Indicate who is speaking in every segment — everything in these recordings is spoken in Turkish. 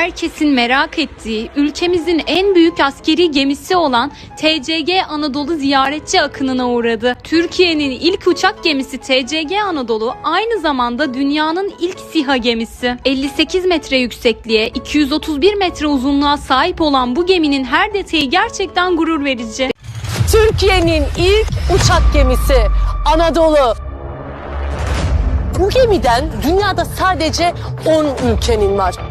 Speaker 1: herkesin merak ettiği, ülkemizin en büyük askeri gemisi olan TCG Anadolu ziyaretçi akınına uğradı. Türkiye'nin ilk uçak gemisi TCG Anadolu aynı zamanda dünyanın ilk SİHA gemisi. 58 metre yüksekliğe, 231 metre uzunluğa sahip olan bu geminin her detayı gerçekten gurur verici.
Speaker 2: Türkiye'nin ilk uçak gemisi Anadolu. Bu gemiden dünyada sadece 10 ülkenin var.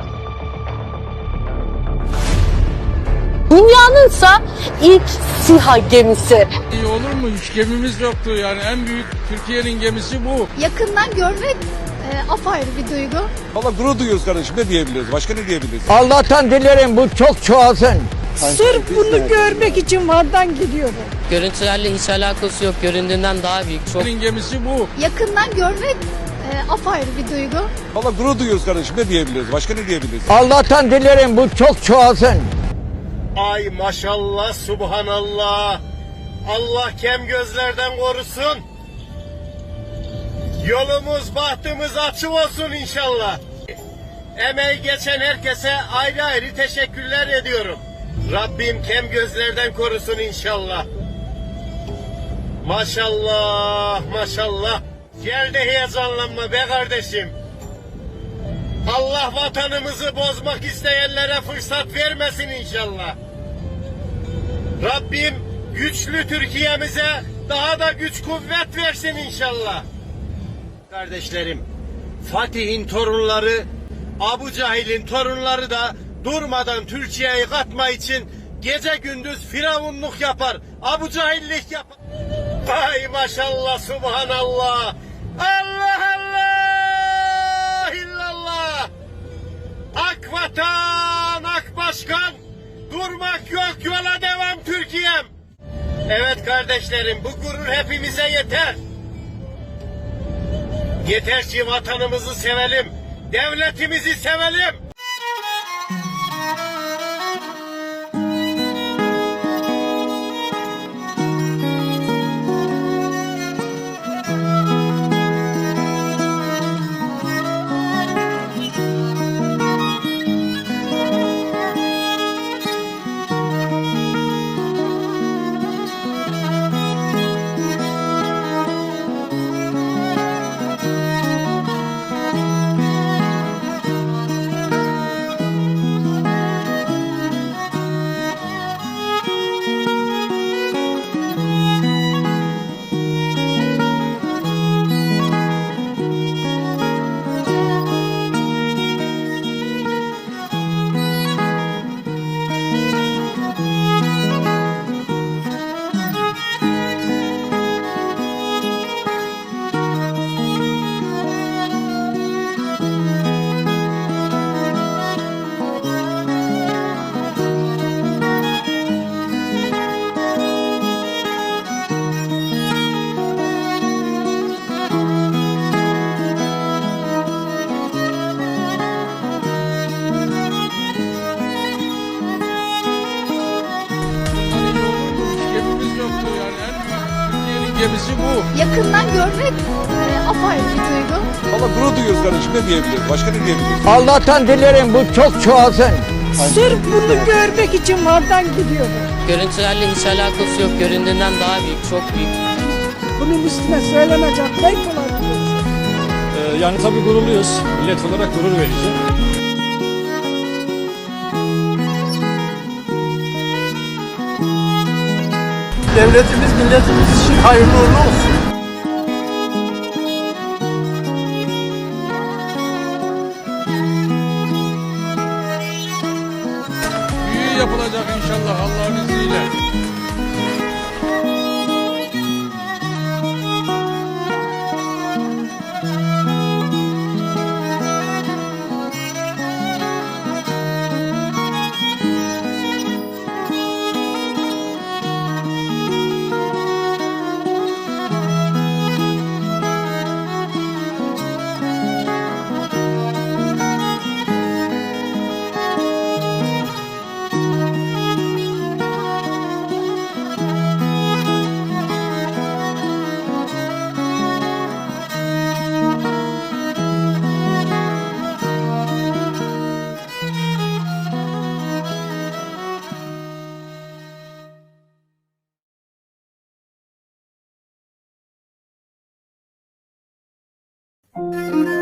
Speaker 2: Dünyanınsa ilk SİHA gemisi.
Speaker 3: İyi olur mu? Hiç gemimiz yoktu. Yani en büyük Türkiye'nin gemisi bu.
Speaker 4: yakından görmek e, apayrı bir duygu.
Speaker 5: Valla gurur duyuyoruz kardeşim ne diyebiliriz? Başka ne diyebiliriz?
Speaker 6: Allah'tan dilerim bu çok çoğalsın.
Speaker 7: Sırf bunu görmek için Van'dan gidiyorum.
Speaker 8: Görüntülerle hiç alakası yok. Göründüğünden daha büyük. Çok
Speaker 3: Türkiye'nin gemisi bu.
Speaker 4: Yakından görmek e, apayrı bir duygu.
Speaker 5: Valla gurur duyuyoruz kardeşim ne diyebiliriz? Başka ne diyebiliriz?
Speaker 6: Allah'tan dilerim bu çok çoğalsın.
Speaker 9: Ay maşallah subhanallah. Allah kem gözlerden korusun. Yolumuz bahtımız açık olsun inşallah. Emeği geçen herkese ayrı ayrı teşekkürler ediyorum. Rabbim kem gözlerden korusun inşallah. Maşallah maşallah. Gel de heyecanlanma be kardeşim. Allah vatanımızı bozmak isteyenlere fırsat vermesin inşallah. Rabbim güçlü Türkiye'mize daha da güç kuvvet versin inşallah. Kardeşlerim, Fatih'in torunları, Abu Cahil'in torunları da durmadan Türkiye'yi katma için gece gündüz firavunluk yapar, Abu Cahillik yapar. Ay maşallah, subhanallah. Allah Evet kardeşlerim, bu gurur hepimize yeter. Yeter ki vatanımızı sevelim, devletimizi sevelim.
Speaker 3: Gemisi bu.
Speaker 4: Yakından görmek e, apayrı bir duygu.
Speaker 5: Valla gurur duyuyoruz kardeşim ne diyebiliriz? Başka ne diyebiliriz?
Speaker 6: Allah'tan dilerim bu çok çoğalsın.
Speaker 7: Sırf bunu görmek için Van'dan gidiyorum.
Speaker 8: görüntülerle hiç alakası yok. Göründüğünden daha büyük. Çok büyük.
Speaker 7: Bunun üstüne söylenecek ne kullanıyorsun?
Speaker 10: yani tabii gururluyuz. Millet olarak gurur verici.
Speaker 9: Devletimiz milletimiz için hayırlı uğurlu olsun.
Speaker 3: Yapılacak inşallah Allah'ın izniyle.
Speaker 4: Música